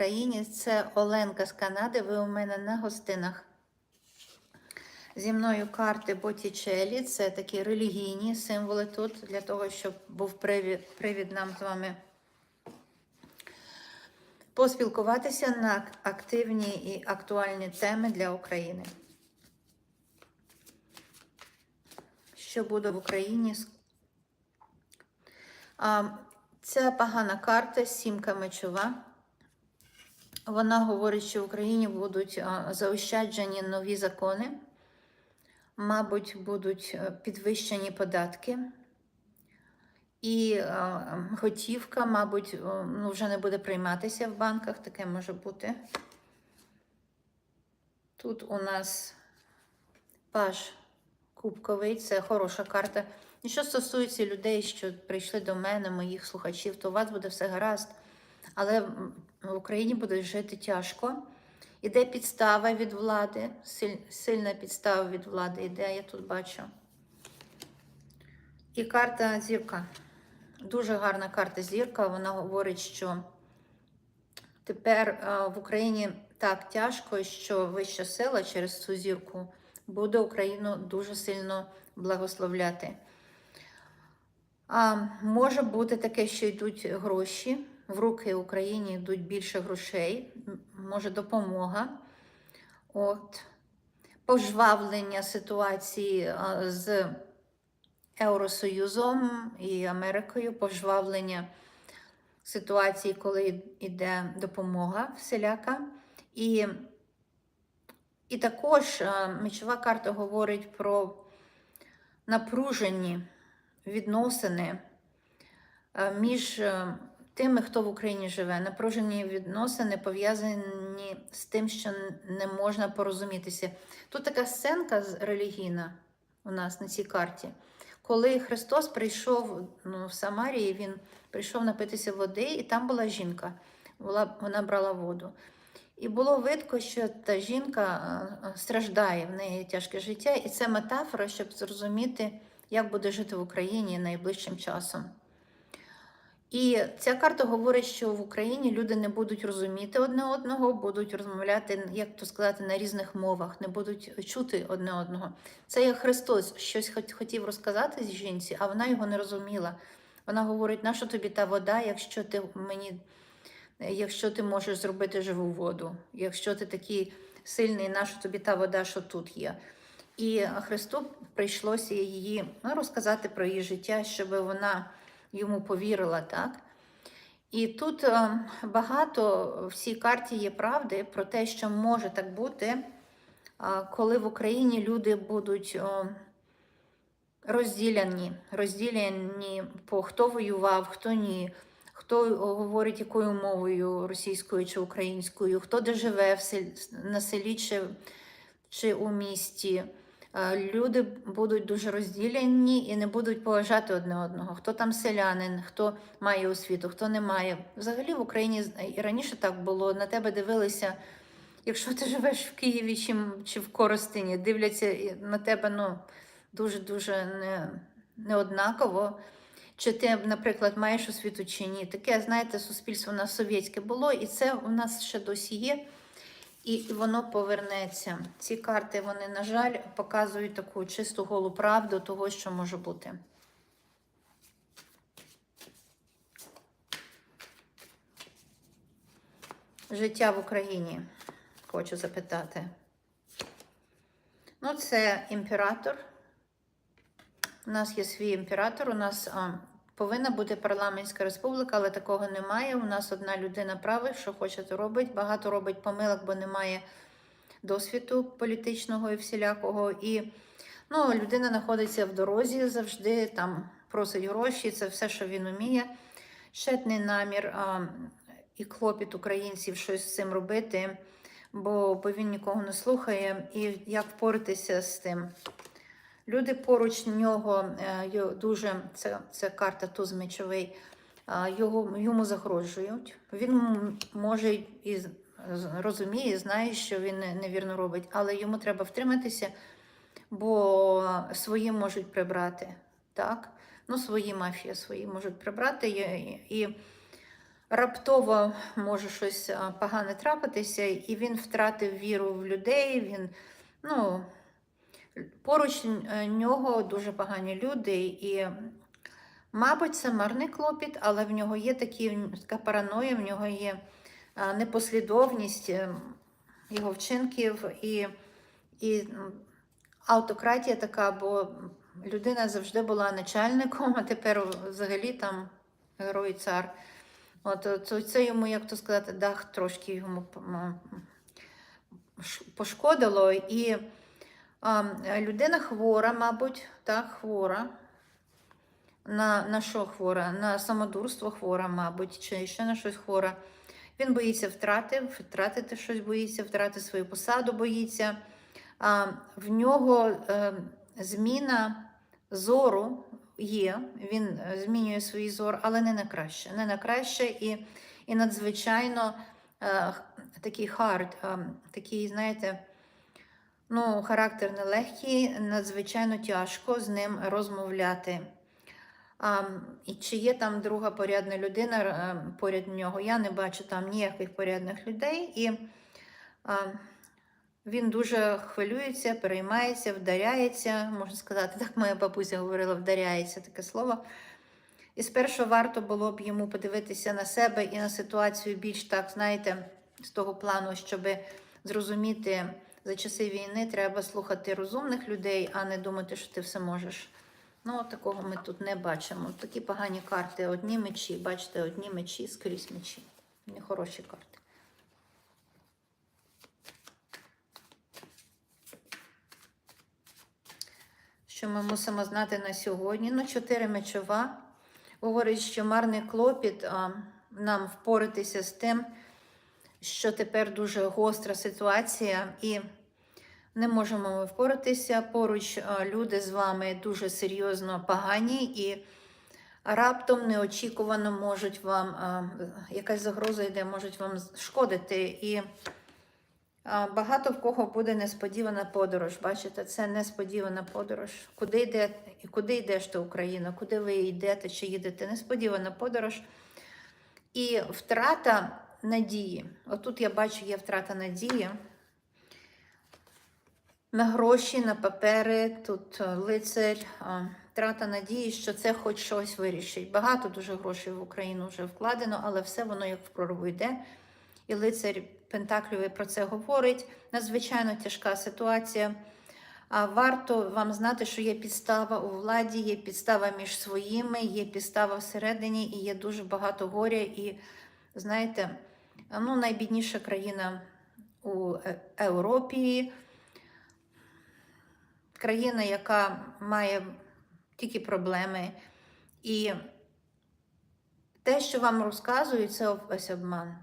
Україні. Це Оленка з Канади. Ви у мене на гостинах. Зі мною карти Боттічелі. Це такі релігійні символи тут, для того, щоб був привід, привід нам з вами поспілкуватися на активні і актуальні теми для України. Що буде в Україні? А, Це погана карта, сімка мечова. Вона говорить, що в Україні будуть заощаджені нові закони, мабуть, будуть е, підвищені податки, і готівка, мабуть, ну, вже не буде прийматися в банках, таке може бути. Тут у нас паж кубковий, це хороша карта. І що стосується людей, що прийшли до мене, моїх слухачів, то у вас буде все гаразд. Але в Україні буде жити тяжко. Іде підстава від влади, сильна підстава від влади іде, я тут бачу. І карта зірка. Дуже гарна карта зірка. Вона говорить, що тепер в Україні так тяжко, що вища сила через цю зірку буде Україну дуже сильно благословляти. А може бути таке, що йдуть гроші в руки Україні йдуть більше грошей, може допомога. От. Пожвавлення ситуації з Євросоюзом і Америкою, пожвавлення ситуації, коли йде допомога всіляка. І і також мечова карта говорить про напружені відносини між тими, хто в Україні живе. Напружені відносини пов'язані з тим, що не можна порозумітися. Тут така сценка релігійна у нас на цій карті. Коли Христос прийшов ну, в Самарії, Він прийшов напитися води, і там була жінка, вона брала воду. І було видко, що та жінка страждає, в неї тяжке життя, і це метафора, щоб зрозуміти, як буде жити в Україні найближчим часом. І ця карта говорить, що в Україні люди не будуть розуміти одне одного, будуть розмовляти, як то сказати, на різних мовах, не будуть чути одне одного. Це як Христос щось хотів розказати з жінці, а вона його не розуміла. Вона говорить: нащо тобі та вода, якщо ти мені, якщо ти можеш зробити живу воду, якщо ти такий сильний, нащо тобі та вода, що тут є. І Христу прийшлося її ну, розказати про її життя, щоб вона йому повірила, так? І тут е, багато в цій карті є правди про те, що може так бути, е, коли в Україні люди будуть розділені, розділені по хто воював, хто ні, хто говорить якою мовою російською чи українською, хто де живе в селі, на селі чи, чи у місті. Люди будуть дуже розділені і не будуть поважати одне одного. Хто там селянин, хто має освіту, хто не має. Взагалі в Україні і раніше так було. На тебе дивилися. Якщо ти живеш в Києві чи, чи в Коростині, дивляться на тебе ну, дуже-дуже не, неоднаково. Чи ти, наприклад, маєш освіту чи ні. Таке, знаєте, суспільство у нас совєтське було, і це у нас ще досі є і воно повернеться. Ці карти, вони, на жаль, показують таку чисту голу правду того, що може бути. Життя в Україні, хочу запитати. Ну, це імператор. У нас є свій імператор, у нас а, Повинна бути парламентська республіка, але такого немає. У нас одна людина править, що хоче, то робить. Багато робить помилок, бо немає досвіду політичного і всілякого. І ну, людина знаходиться в дорозі завжди, там просить гроші, це все, що він уміє. Щетний намір а, і клопіт українців щось з цим робити, бо, бо він нікого не слухає. І як впоратися з тим? Люди поруч нього е, дуже це це карта туз мечовий, його, йому загрожують. Він може і розуміє, знає, що він невірно робить, але йому треба втриматися, бо свої можуть прибрати. так? Ну, Свої мафії свої можуть прибрати. І раптово може щось погане трапитися, і він втратив віру в людей. Він, ну, поруч е, нього дуже погані люди. І, мабуть, це марний клопіт, але в нього є такі, така параноя, в нього є непослідовність е, його вчинків і, і автократія така, бо людина завжди була начальником, а тепер взагалі там герой цар. От е, це, це йому, як то сказати, дах трошки йому пошкодило. І людина хвора, мабуть, так, хвора. На, на що хвора? На самодурство хвора, мабуть, чи ще на щось хвора. Він боїться втрати, втратити щось боїться, втратити свою посаду боїться. А, в нього е, зміна зору є, він е, змінює свій зор, але не на краще. Не на краще і, і надзвичайно е, такий хард, е, такий, знаєте, ну, характер нелегкий, надзвичайно тяжко з ним розмовляти. А, і чи є там друга порядна людина е, поряд нього? Я не бачу там ніяких порядних людей. І а, він дуже хвилюється, переймається, вдаряється, можна сказати, так моя бабуся говорила, вдаряється таке слово. І спершу варто було б йому подивитися на себе і на ситуацію більш так, знаєте, з того плану, щоб зрозуміти, за часи війни треба слухати розумних людей, а не думати, що ти все можеш. Ну, такого ми тут не бачимо. Такі погані карти, одні мечі, бачите, одні мечі скрізь мечі. Нехороші карти. Що ми мусимо знати на сьогодні? Ну, чотири мечова. Говорить, що марний клопіт а, нам впоратися з тим, що тепер дуже гостра ситуація, і не можемо ми впоратися. Поруч люди з вами дуже серйозно погані, і раптом неочікувано можуть вам, якась загроза йде, можуть вам шкодити. І Багато в кого буде несподівана подорож. Бачите, це несподівана подорож. Куди йде і куди йдеш ти Україна? Куди ви йдете чи їдете? Несподівана подорож. І втрата надії. Отут я бачу, є втрата надії. На гроші, на папери, тут е, лицар, а, втрата надії, що це хоч щось вирішить. Багато дуже грошей в Україну вже вкладено, але все воно як в прорву йде. І лицар Пентакльовий про це говорить. Надзвичайно тяжка ситуація. А варто вам знати, що є підстава у владі, є підстава між своїми, є підстава всередині, і є дуже багато горя. І знаєте, ну, найбідніша країна у Е- Європі, країна, яка має тільки проблеми. І те, що вам розказують, це весь обман.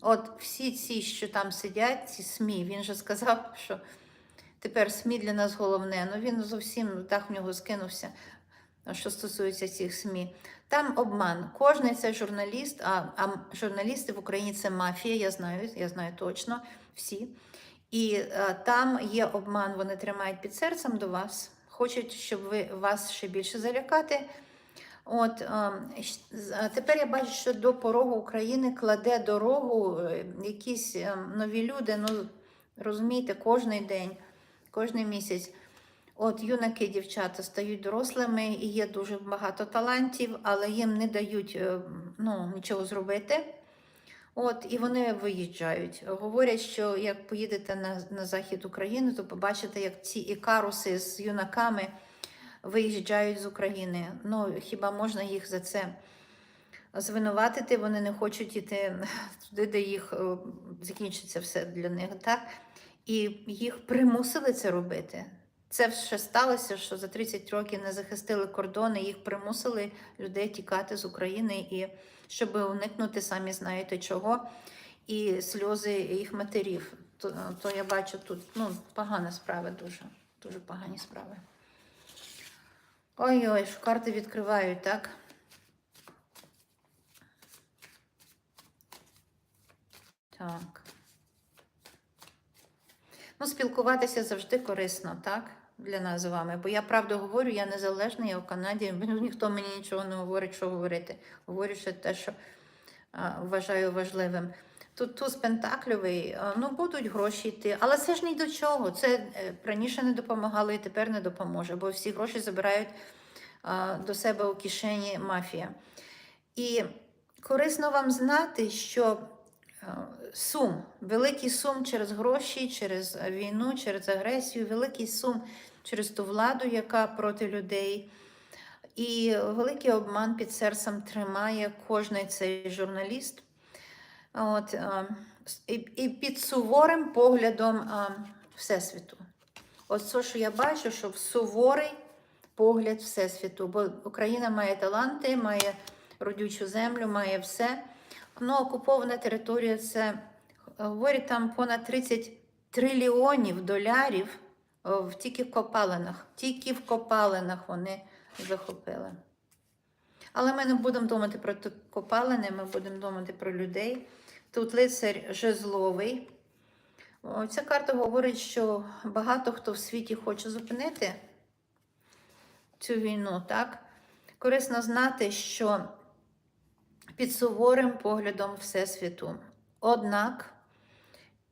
От всі ці, що там сидять, ці СМІ, він же сказав, що тепер СМІ для нас головне. Ну він зовсім так в нього скинувся, що стосується цих СМІ. Там обман. Кожний це журналіст, а, а журналісти в Україні це мафія, я знаю, я знаю точно всі. І е, там є обман, вони тримають під серцем до вас, хочуть, щоб ви вас ще більше залякати. От е, тепер я бачу, що до порогу України кладе дорогу е, якісь нові люди. Ну розумієте, кожний день, кожний місяць. От юнаки, дівчата стають дорослими і є дуже багато талантів, але їм не дають ну, нічого зробити. От, і вони виїжджають. Говорять, що як поїдете на, на захід України, то побачите, як ці ікаруси з юнаками виїжджають з України. Ну, хіба можна їх за це звинуватити? Вони не хочуть іти туди, де їх е, закінчиться все для них, так? І їх примусили це робити. Це ще сталося, що за 30 років не захистили кордони, їх примусили людей тікати з України, і щоб уникнути, самі знаєте чого, і сльози їх матерів. То, то я бачу тут ну, погана справа, дуже, дуже погані справи. Ой-ой, карти відкривають, так? Так. Ну, спілкуватися завжди корисно, так? Для нас з вами. Бо я правду говорю, я незалежна, я в Канаді, ну, ніхто мені нічого не говорить, що говорити. Говорю ще те, що а, вважаю важливим. Тут туз пентакльовий, ну будуть гроші йти, але це ж ні до чого. Це е, раніше не допомагало і тепер не допоможе, бо всі гроші забирають а, до себе у кишені мафія. І корисно вам знати, що сум, великий сум через гроші, через війну, через агресію, великий сум через ту владу, яка проти людей. І великий обман під серцем тримає кожний цей журналіст. От, е, і, і під суворим поглядом е, Всесвіту. От це, що я бачу, що суворий погляд Всесвіту, бо Україна має таланти, має родючу землю, має все. Ну, окупована територія це говорять там понад 30 трильйонів долярів в тільки в копалинах. Тільки в копалинах вони захопили. Але ми не будемо думати про копалини, ми будемо думати про людей. Тут лицар жезловий. Ця карта говорить, що багато хто в світі хоче зупинити цю війну, так? Корисно знати, що під суворим поглядом Всесвіту. Однак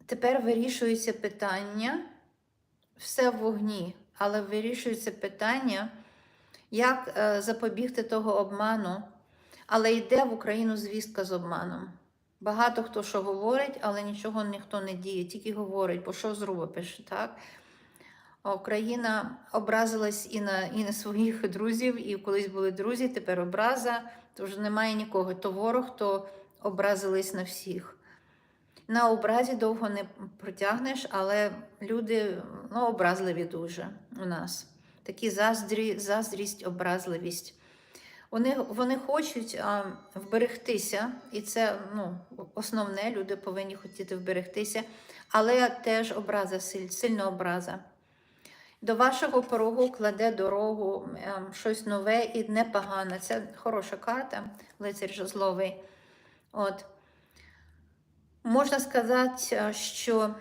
тепер вирішується питання, все в вогні, але вирішується питання, як е, запобігти того обману. Але йде в Україну звістка з обманом. Багато хто що говорить, але нічого ніхто не діє, тільки говорить, бо що зруба пише, так? Україна образилась і на, і на своїх друзів, і колись були друзі, тепер образа, то вже немає нікого. То ворог, то образились на всіх. На образі довго не протягнеш, але люди ну, образливі дуже у нас. Такі заздрі, заздрість, образливість. Вони, вони хочуть а, вберегтися, і це ну, основне, люди повинні хотіти вберегтися, але теж образа, сильна образа. До вашого порогу кладе дорогу ем, щось нове і непогане. Це хороша карта, лицар жезловий. От. Можна сказати, е, що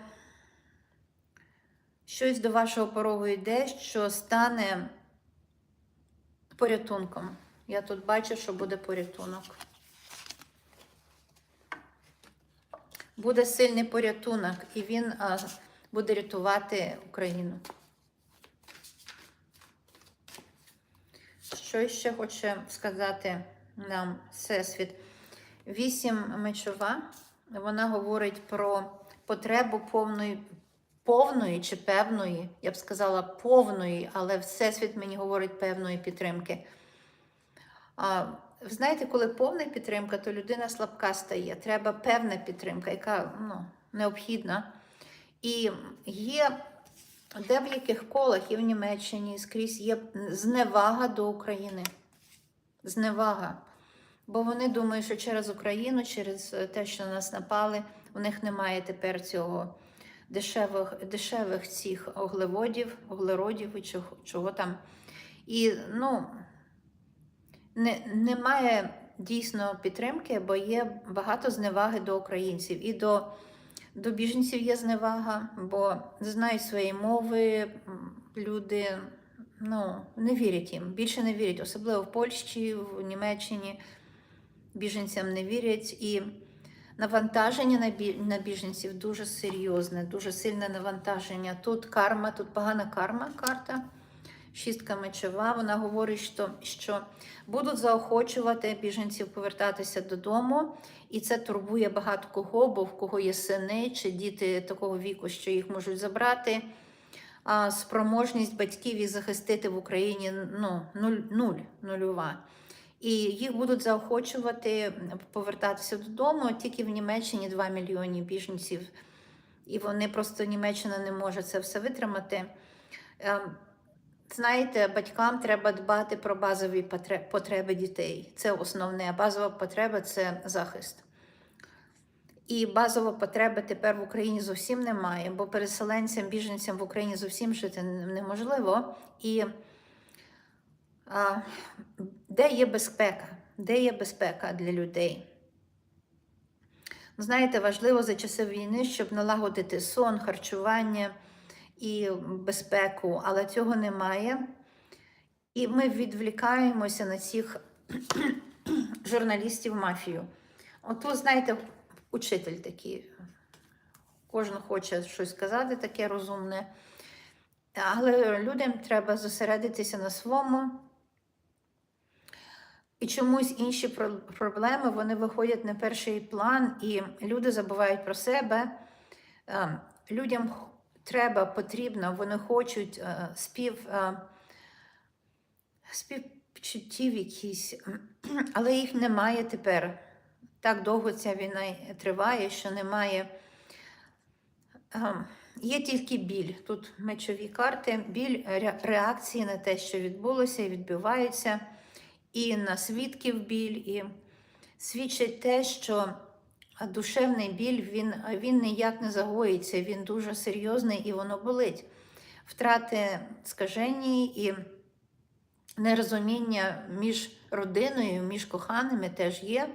щось до вашого порогу йде, що стане порятунком. Я тут бачу, що буде порятунок. Буде сильний порятунок, і він а, буде рятувати Україну. Що ще хоче сказати нам Всесвіт? Вісім мечова, вона говорить про потребу повної, повної чи певної, я б сказала, повної, але Всесвіт мені говорить певної підтримки. А, знаєте, коли повна підтримка, то людина слабка стає. Треба певна підтримка, яка ну, необхідна. І є де в яких колах і в Німеччині скрізь є зневага до України. Зневага. Бо вони думають, що через Україну, через те, що на нас напали, у них немає тепер цього дешевих, дешевих цих углеводів, углеродів і чого, чого там. І ну, не, немає дійсно підтримки, бо є багато зневаги до українців і до. До біженців є зневага, бо не знають своєї мови, люди ну, не вірять їм, більше не вірять, особливо в Польщі, в Німеччині біженцям не вірять. І навантаження на, бі... на біженців дуже серйозне, дуже сильне навантаження. Тут карма, тут погана карма карта. Шістка мечова, вона говорить, що, будуть заохочувати біженців повертатися додому, і це турбує багато кого, бо в кого є сини чи діти такого віку, що їх можуть забрати. А спроможність батьків їх захистити в Україні ну, нуль, нуль, нульова. І їх будуть заохочувати повертатися додому. Тільки в Німеччині 2 мільйони біженців, і вони просто Німеччина не може це все витримати. Знаєте, батькам треба дбати про базові потреби дітей. Це основне. Базова потреба це захист. І базової потреби тепер в Україні зовсім немає, бо переселенцям, біженцям в Україні зовсім жити неможливо. І а, де є безпека? Де є безпека для людей? Знаєте, важливо за часи війни, щоб налагодити сон, харчування і безпеку, але цього немає. І ми відвлікаємося на цих журналістів мафію. Отут, знаєте, учитель такий. Кожен хоче щось сказати таке розумне. Але людям треба зосередитися на своєму. І чомусь інші проблеми вони виходять на перший план, і люди забувають про себе. Е, Людям треба, потрібно, вони хочуть е, спів, е, співчуттів якісь, але їх немає тепер. Так довго ця війна триває, що немає. Ем, Є тільки біль. Тут мечові карти, біль реакції на те, що відбулося і відбувається, і на свідків біль, і свідчить те, що душевний біль він, він ніяк не загоїться, він дуже серйозний і воно болить. Втрати скажені і нерозуміння між родиною, між коханими теж є.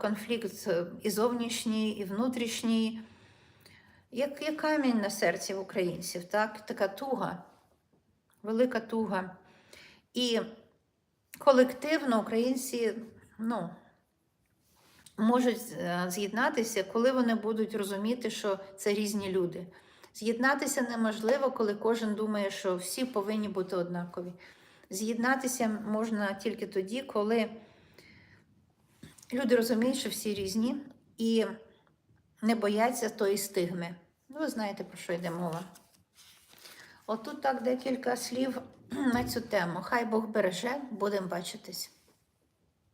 Конфлікт і зовнішній, і внутрішній, як, як камінь на серці в українців, так? така туга, велика туга. І колективно українці ну, можуть е, з'єднатися, коли вони будуть розуміти, що це різні люди. З'єднатися неможливо, коли кожен думає, що всі повинні бути однакові. З'єднатися можна тільки тоді, коли люди розуміють, що всі різні і не бояться тої стигми. Ну, ви знаєте, про що йде мова. Отут так декілька слів на цю тему. Хай Бог береже, будемо бачитись.